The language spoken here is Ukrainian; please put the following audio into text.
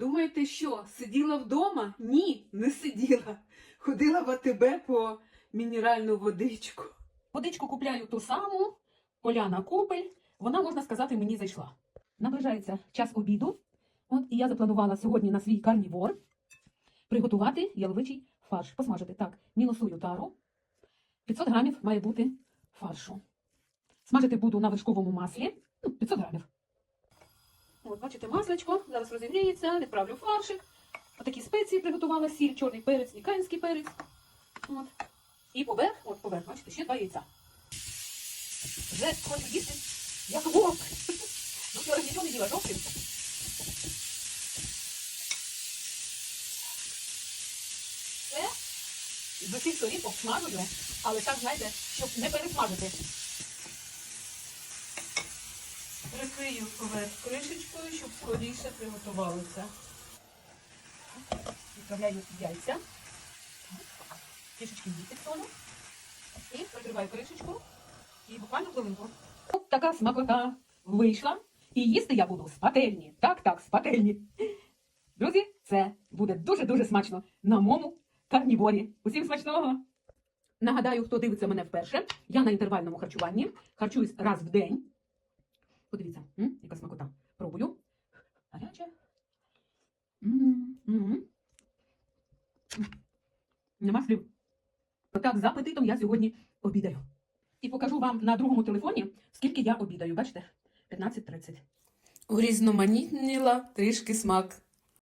Думаєте, що сиділа вдома? Ні, не сиділа. Ходила в АТБ по мінеральну водичку. Водичку купляю ту саму, Поляна Купель. Вона, можна сказати, мені зайшла. Наближається час обіду. От і я запланувала сьогодні на свій карнівор приготувати яловичий фарш. Посмажити. Так, мінусую тару. 500 грамів має бути фаршу. Смажити буду на вершковому маслі. Ну, 500 грамів. От, бачите, маслечко. Зараз розігріється, відправлю фаршик. Отакі спеції приготувала сіль, чорний перець, ніканський перець. От. І поверх, от поверх, бачите, ще два яйця. Вже хочу їсти, як вовк. Ну, вчора нічого не їла, жовтим. Це з усіх сторін обсмажую, але так, знаєте, щоб не пересмажити. Прикрию поверх кришечкою, щоб скоріше приготувалося. Відправляю яйця. Трішечки їсти солю. І прикриваю кришечку. І буквально хвилинку. От така смакота вийшла. І їсти я буду з пательні. Так, так, з пательні. Друзі, це буде дуже-дуже смачно на моєму карніворі. Усім смачного! Нагадаю, хто дивиться мене вперше. Я на інтервальному харчуванні. Харчуюсь раз в день. Нема слів. Так, за апетитом я сьогодні обідаю. І покажу вам на другому телефоні, скільки я обідаю. Бачите? 15.30. Урізноманітніла трішки смак